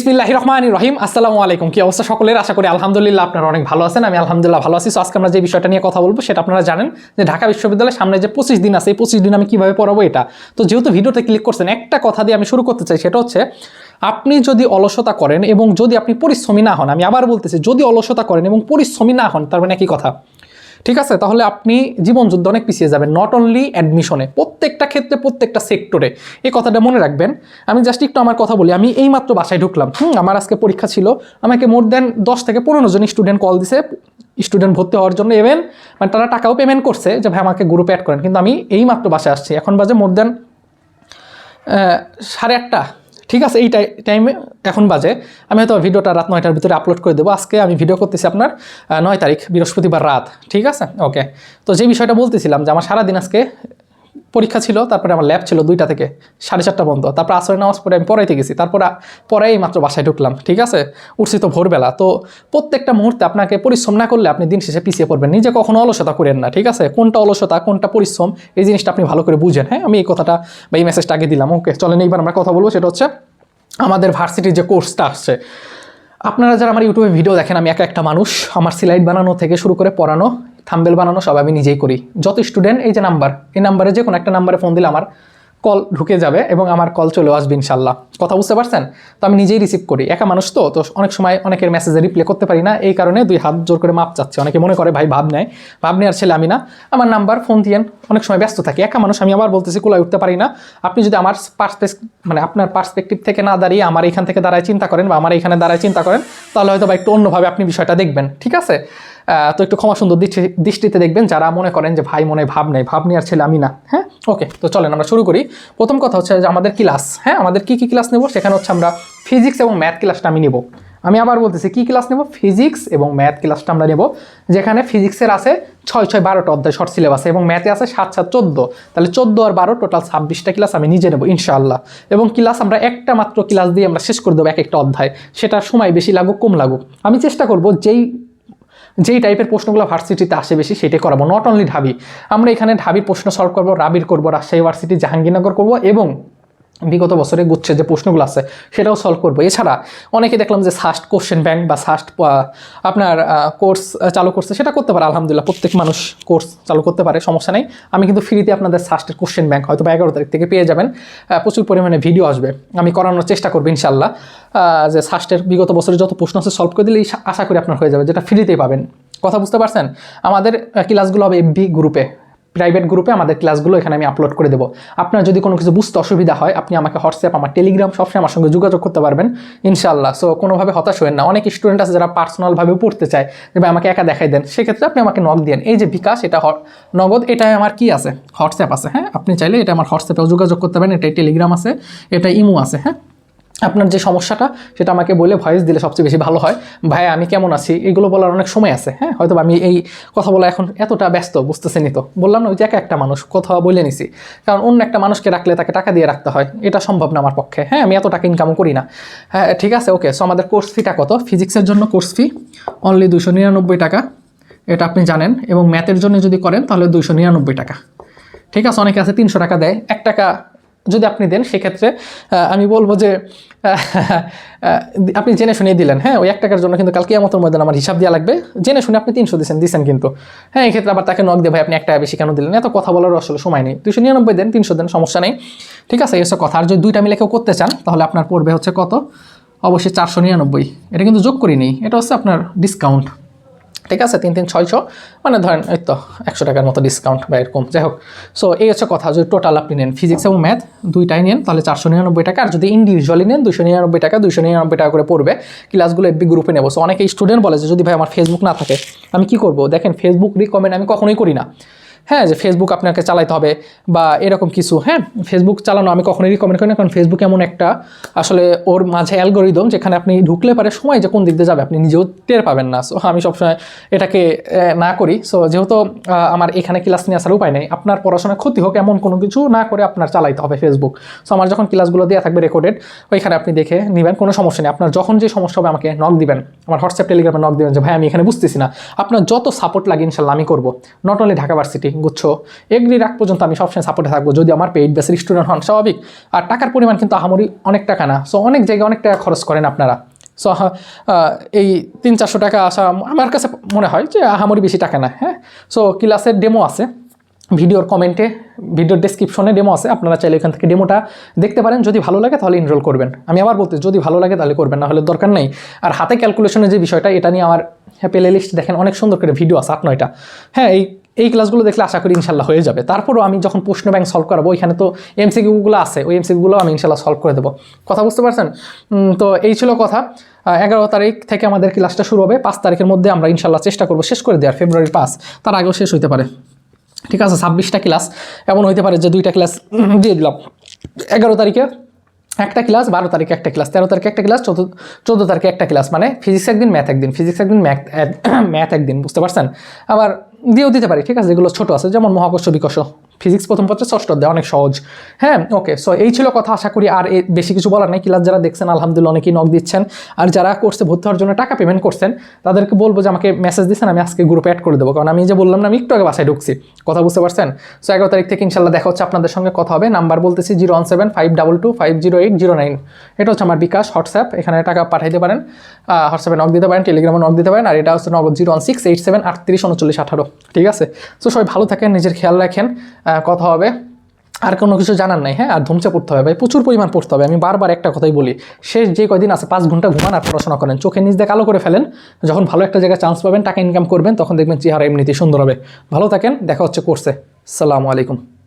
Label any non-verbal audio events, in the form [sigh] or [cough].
বিসমিল্লাহ রহমান রহিম। আসসালামু আলাইকুম। কি অবস্থা সকলের? আশা করি আলহামদুলিল্লাহ আপনারা অনেক ভালো আছেন। আমি আলহামদুলিল্লাহ ভালো আছি। সো আজকে আমরা যে বিষয়টা নিয়ে কথা বলব, সেটা আপনারা জানেন যে ঢাকা বিশ্ববিদ্যালয়ের সামনে যে পঁচিশ দিন আছে, এই পঁচিশ দিন আমি কীভাবে পড়াবো এটা। তো যেহেতু ভিডিওতে ক্লিক করছেন, একটা কথা দিয়ে আমি শুরু করতে চাই, সেটা হচ্ছে আপনি যদি অলসতা করেন এবং যদি আপনি পরিশ্রমী না হন, আমি আবার বলতেছি, যদি অলসতা করেন এবং পরিশ্রমী না হন, তার মানে একই কথা। ঠিক আছে? তাহলে আপনি জীবন যুদ্ধে অনেক পিছিয়ে যাবেন নট অনলি অ্যাডমিশনে প্রত্যেকটা ক্ষেত্রে, প্রত্যেকটা সেক্টরে এই কথাটা মনে রাখবেন। আমি জাস্ট একটু আমার কথা বলি, আমি এইমাত্র বাসায় ঢুকলাম। হুম, আমার আজকে পরীক্ষা ছিল। আমাকে মোর দেন দশ থেকে পনেরো জন স্টুডেন্ট কল দিছে। স্টুডেন্ট ভর্তি হওয়ার জন্য ইভেন মানে তারা টাকাও পেমেন্ট করছে যে, ভাই, আমাকে গ্রুপে অ্যাড করেন। কিন্তু আমি এইমাত্র বাসায় আসছি। এখন বাজে মোর দেন সাড়ে আটটা। ঠিক আছে, এই টাইমে এখন বাজে। আমি হয়তো ভিডিওটা রাত নয়টার ভিতরে আপলোড করে দেবো। আজকে আমি ভিডিও করতেছি আপনার নয় তারিখ, বৃহস্পতিবার রাত। ঠিক আছে? ওকে তো যে বিষয়টা বলতেছিলাম যে আমার সারাদিন আজকে পরীক্ষা ছিল, তারপরে আমার ল্যাব ছিল দুইটা থেকে সাড়ে চারটা বন্ধ তারপর আসরে নামাজ পড়ে আমি পড়াইতে গেছি তারপর পরেই মাত্র বাসায় ঢুকলাম, ঠিক আছে? উঠছি তো ভোরবেলা। তো প্রত্যেকটা মুহূর্তে আপনাকে পরিশ্রম না করলে আপনি দিন শেষে পিছিয়ে পড়বেন। নিজে কখনো অলসতা করেন না, ঠিক আছে? কোনটা অলসতা, কোনটা পরিশ্রম, এই জিনিসটা আপনি ভালো করে বুঝেন। হ্যাঁ আমি এই কথাটা বা এই মেসেজটা আগে দিলাম। ওকে চলেন এইবার আমরা কথা বলব। সেটা হচ্ছে আমাদের ভার্সিটির যে কোর্সটা আসছে। আপনারা যারা আমার ইউটিউবে ভিডিও দেখেন, আমি একা একটা মানুষ। আমার সিলাইট বানানো থেকে শুরু করে পড়ানো থাম্বেল বানানো সব আমি নিজেই করি। যত স্টুডেন্ট এই যে নাম্বার এই নাম্বারে যে কোনো একটা নাম্বারে ফোন দিলে আমার কল ঢুকে যাবে এবং আমার কল চলেও আসবে ইনশাল্লাহ। কথা বুঝতে পারছেন? তো আমি নিজেই রিসিভ করি। একা মানুষ তো তো অনেক সময় অনেকের মেসেজে রিপ্লাই করতে পারি না। এই কারণে দুই হাত জোর করে মাপ চাচ্ছে। অনেকে মনে করে, ভাই, ভাব নেয়। ভাব নেওয়ার ছেলে আমি না। আমার নাম্বার ফোন দিয়েন, অনেক সময় ব্যস্ত থাকি। একা মানুষ, আমি আবার বলতেছি, কোলায় উঠতে পারি না। আপনি যদি আমার পার্সপেক্ট মানে আপনার পার্সপেক্টিভ থেকে না দাঁড়িয়ে আমার এখান থেকে দাঁড়ায় চিন্তা করেন বা আমার এখানে দাঁড়ায় চিন্তা করেন, তাহলে হয়তো বা একটু অন্যভাবে আপনি বিষয়টা দেখবেন। ঠিক আছে? তো একটু ক্ষমা সুন্দর দৃষ্টি- দৃষ্টিতে দেখবেন যারা মনে করেন যে ভাই মনে ভাব নেই, ভাব নেওয়ার ছেলে আমি না হ্যাঁ? ওকে তো চলেন আমরা শুরু করি। প্রথম কথা হচ্ছে যে আমাদের ক্লাস হ্যাঁ? আমাদের কী কী ক্লাস নেব? সেখানে হচ্ছে আমরা ফিজিক্স এবং ম্যাথ ক্লাসটা আমি নেব। আমি আবার বলতেছি, কী ক্লাস নেব? ফিজিক্স এবং ম্যাথ ক্লাসটা আমরা নেব, যেখানে ফিজিক্সের আছে ছয় ছয় বারোটা অধ্যায় শর্ট সিলেবাস এবং ম্যাথে আছে সাত সাত চোদ্দ। তাহলে চোদ্দ আর বারো টোটাল ছাব্বিশটা ক্লাস আমি নিজে নেব, ইনশাআল্লাহ। এবং ক্লাস আমরা একটা মাত্র ক্লাস দিয়ে আমরা শেষ করে দেবো এক একটা অধ্যায়। সেটা সময় বেশি লাগুক, কম লাগুক। আমি চেষ্টা করব যেই যেই টাইপের প্রশ্নগুলো ভার্সিটিতে আসে বেশি সেটাই করাবো। নট অনলি ঢাবি, আমরা এখানে ঢাবির প্রশ্ন সলভ করব, রাবির করব, রাজশাহী ভার্সিটি জাহাঙ্গীরনগর করব এবং বিগত বছরে গুচ্ছে যে প্রশ্নগুলো আছে, সেটাও সলভ করব। এছাড়া অনেকে দেখলাম যে সাস্ট কোশ্চেন ব্যাংক বা সাস্ট আপনার কোর্স চালু করছে, সেটা করতে পারে, আলহামদুলিল্লাহ, প্রত্যেক মানুষ কোর্স চালু করতে পারে, সমস্যা নেই। আমি কিন্তু ফ্রিতে আপনাদের সাস্টের কোশ্চেন ব্যাংক হয়তো বা এগারো তারিখ থেকে পেয়ে যাবেন। প্রচুর পরিমাণে ভিডিও আসবে। আমি করানোর চেষ্টা করব ইনশাল্লাহ যে সাস্টের বিগত বছরে যত প্রশ্ন আছে সলভ করে দিলেই আশা করি আপনার হয়ে যাবে, যেটা ফ্রিতেই পাবেন। কথা বুঝতে পারছেন? আমাদের ক্লাসগুলো হবে এফবি গ্রুপে প্রাইভেট গ্রুপে আমাদের ক্লাসগুলো এখানে আমি আপলোড করে দেবো। আপনার যদি কোনো কিছু বুঝতে অসুবিধা হয়, আপনি আমাকে হোয়াটসঅ্যাপ আমার টেলিগ্রাম সবসময় আমার সঙ্গে যোগাযোগ করতে পারবেন। ইনশাল্লাহ সো কোনোভাবে হতাশ হবেন না। অনেক স্টুডেন্ট আছে যারা পার্সোনালভাবে পড়তে চায়, যে ভাই আমাকে একা দেখাই দেন। সেক্ষেত্রে আপনি আমাকে নক দেন। এই যে বিকাশ, এটা নগদ এটাই আমার কি আছে? হোয়াটসঅ্যাপ আছে হ্যাঁ? আপনি চাইলে এটা আমার হোয়াটসঅ্যাপেও যোগাযোগ করতে পারেন। এটাই টেলিগ্রাম আছে এটা ইমো আছে হ্যাঁ? আপনার যে সমস্যাটা, সেটা আমাকে বলে ভয়েস দিলে সবচেয়ে বেশি ভালো হয়। ভাই, আমি কেমন আছি? এগুলো বলার অনেক সময় আছে হ্যাঁ? হয়তো আমি এই কথা বলা এখন এতটা ব্যস্ত বুঝতেছেনি তো। বললাম না, ওই যে একা একটা মানুষ কথা বলে নিছি। কারণ অন্য একটা মানুষকে রাখলে তাকে টাকা দিয়ে রাখতে হয়, এটা সম্ভব না আমার পক্ষে। হ্যাঁ আমি এত টাকা ইনকামও করি না। হ্যাঁ ঠিক আছে ওকে সো আমাদের কোর্স ফিটা কত? ফিজিক্সের জন্য কোর্স ফি অনলি দুশো নিরানব্বই টাকা, এটা আপনি জানেন। এবং ম্যাথের জন্য যদি করেন, তাহলে দুশো নিরানব্বই টাকা। ঠিক আছে, অনেকে আছে তিনশো টাকা দেয়, এক টাকা যদি আপনি দেন, সেক্ষেত্রে আমি বলব যে আপনি জেনে শুনিয়ে দিলেন হ্যাঁ ওই এক টাকার জন্য কিন্তু কালকে আমাদের মধ্যে আমার হিসাব দেওয়া লাগবে। জেনে শুনে আপনি তিনশো দিচ্ছেন দিচ্ছেন কিন্তু। হ্যাঁ এই ক্ষেত্রে আবার তাকে নক দিয়ে, ভাই, আপনি এক টাকা বেশি কেন দিলেন? এত কথা বলার আসলে সময় নেই। দুশো নিরানব্বই দেন, তিনশো দেন, সমস্যা নেই। ঠিক আছে, এসব কথা। আর যদি দুইটা মিলে কেউ করতে চান, তাহলে আপনার পড়বে হচ্ছে কত? অবশ্যই চারশো নিরানব্বই। এটা কিন্তু যোগ করিনি। এটা হচ্ছে আপনার ডিসকাউন্ট ঠিক আছে, তিন তিন ছয়শো মানে ধরেন এই তো একশো টাকার মতো ডিসকাউন্ট বা এরকম, যাই হোক। সো এই হচ্ছে কথা, যদি টোটাল আপনি নেন ফিজিক্স এবং ম্যাথ দুইটাই নেন, তাহলে চারশো নিরানব্বই টাকা, আর যদি ইন্ডিভিজুয়ালি নেন দুশো নিরানব্বই টাকা দুশো নিরানব্বই টাকা করে পড়বে ক্লাসগুলো এফবি গ্রুপে নেব। সো অনেকে স্টুডেন্ট বলে যে, যদি ভাই আমার ফেসবুক না থাকে, আমি কি করব? দেখেন ফেসবুক রিকমেন্ড আমি কখনোই করি না। হ্যাঁ যে ফেসবুক আপনাকে চালাইতে হবে বা এরকম কিছু। হ্যাঁ ফেসবুক চালানো আমি কখনোই রিকমেন্ড করি না, কারণ ফেসবুক এমন একটা আসলে ওর মাঝে অ্যালগোরিদম যেখানে আপনি ঢুকলে পারে সময় যে কোন দিক দিয়ে যাবে, আপনি নিজেও টের পাবেন না। সো আমি সবসময় এটাকে না করি। সো যেহেতু আমার এখানে ক্লাস নিয়ে আসার উপায় নেই, আপনার পড়াশোনার ক্ষতি হোক এমন কোনো কিছু না করে আপনার চালাইতে হবে ফেসবুক সো আমার যখন ক্লাসগুলো দেওয়া থাকবে রেকর্ডেড ওইখানে আপনি দেখে নেবেন, কোনো সমস্যা নেই। আপনার যখন যে সমস্যা হবে আমাকে নক দিবেন। আমার হোয়াটসঅ্যাপ টেলিগ্রামে নক দিবেন যে, ভাই, আমি এখানে বুঝতেছি না। আপনার যত সাপোর্ট লাগে ইনশাল্লাহ আমি করব। নট অনলি ঢাকা ভার্সিটি গুচ্ছ এগ্রি রাখ পর্যন্ত আমি সবসময় সাপোর্টে থাকব। যদি আমার পেইড বেসের স্টুডেন্ট হন, স্বাভাবিক। আর টাকার পরিমাণ কিন্তু আহামরি অনেক টাকা না। সো অনেক জায়গায় অনেক টাকা খরচ করেন আপনারা। সো এই তিন চারশো টাকা আসা আমার কাছে মনে হয় যে আহামরি বেশি টাকা না হ্যাঁ? সো ক্লাসের ডেমো আছে। ভিডিওর কমেন্টে ভিডিওর ডেসক্রিপশনে ডেমো আছে। আপনারা চাইলে এখান থেকে ডেমোটা দেখতে পারেন। যদি ভালো লাগে তাহলে এনরোল করবেন। আমি আবার বলতে, যদি ভালো লাগে তাহলে করবেন, না হলে দরকার নেই। আর হাতে ক্যালকুলেশনের যে বিষয়টা, এটা নিয়ে আমার প্লে লিস্ট দেখেন অনেক সুন্দর করে ভিডিও আছে, আট নয়টা। হ্যাঁ এই এই ক্লাসগুলো দেখলে আশা করি ইনশাল্লাহ হয়ে যাবে। তারপরও আমি যখন প্রশ্ন ব্যাংক সলভ করাবো ওইখানে তো এমসিকিউগুলো আছে, ওই এমসিকিউগুলো আমি ইনশাল্লাহ সলভ করে দেবো। কথা বুঝতে পারছেন? তো এই ছিল কথা। এগারো তারিখ থেকে আমাদের ক্লাসটা শুরু হবে। পাঁচ তারিখের মধ্যে আমরা ইনশাল্লাহ চেষ্টা করব শেষ করে দেওয়ার ফেব্রুয়ারির পাঁচ। তার আগেও শেষ হইতে পারে। ঠিক আছে, ছাব্বিশটা ক্লাস এমন হইতে পারে যে দুইটা ক্লাস [clears throat] দিয়ে দিলাম। এগারো তারিখে একটা ক্লাস বারো তারিখে একটা ক্লাস তেরো তারিখে একটা ক্লাস চোদ্দ চোদ্দ তারিখে একটা ক্লাস মানে ফিজিক্স একদিন ম্যাথ একদিন। ফিজিক্স একদিন ম্যাথ ম্যাথ [clears throat] একদিন, বুঝতে পারছেন? আবার দিয়েও দিতে পারি ঠিক আছে? যেগুলো ছোট আছে যেমন মহাকর্ষ বিকর্ষ। ফিজিক্স প্রথম পত্রে ষষ্ঠ অধ্যায়, অনেক সহজ। হ্যাঁ ওকে সো এই ছিল কথা, আশা করি আর বেশি কিছু বলার নেই। ক্লাস যারা দেখছেন, আলহামদুলিল্লাহ অনেকেই নক দিচ্ছেন। আর যারা কোর্সে ভর্তি হওয়ার জন্য টাকা পেমেন্ট করছেন, তাদেরকে বলব যে আমাকে মেসেজ দিচ্ছেন আমি আজকে গ্রুপে অ্যাড করে দেবো। কারণ আমি যে বললাম না, আমি একটু আগে বাসায় ঢুকছি। কথা বুঝতে পারছেন? সো এগারো তারিখ থেকে ইনশাল্লাহ দেখা হচ্ছে, আপনাদের সঙ্গে কথা হবে। নাম্বার বলতেছি zero one seven five double two five zero eight zero nine এটা হচ্ছে আমার বিকাশ, হোয়াটসঅ্যাপ। এখানে টাকা পাঠাইতে পারেন হোয়াটসঅ্যাপে নক দিতে পারেন টেলিগ্রামে নক দিতে পারেন। আর এটা হচ্ছে Nagad zero one six eight seven আটত্রিশ উনচল্লিশ আঠারো। ঠিক আছে? সো সবাই ভালো থাকেন, নিজের খেয়াল রাখেন। কথা হবে। আর কোনো কিছু জানার নাই হ্যাঁ? আর ধমচে পড়তে হবে ভাই, প্রচুর পরিমাণ পড়তে হবে। আমি বারবার একটা কথাই বলি শেষ যে কয়দিন আছে, পাঁচ ঘণ্টা ঘুমান আর পড়াশোনা করেন। চোখে নিজ দিয়ে কালো করে ফেলেন, যখন ভালো একটা জায়গায় চান্স পাবেন, টাকা ইনকাম করবেন, তখন দেখবেন চেহারা এমনিতেই সুন্দর হবে। ভালো থাকেন, দেখা হচ্ছে কোর্সে সালামু আলাইকুম।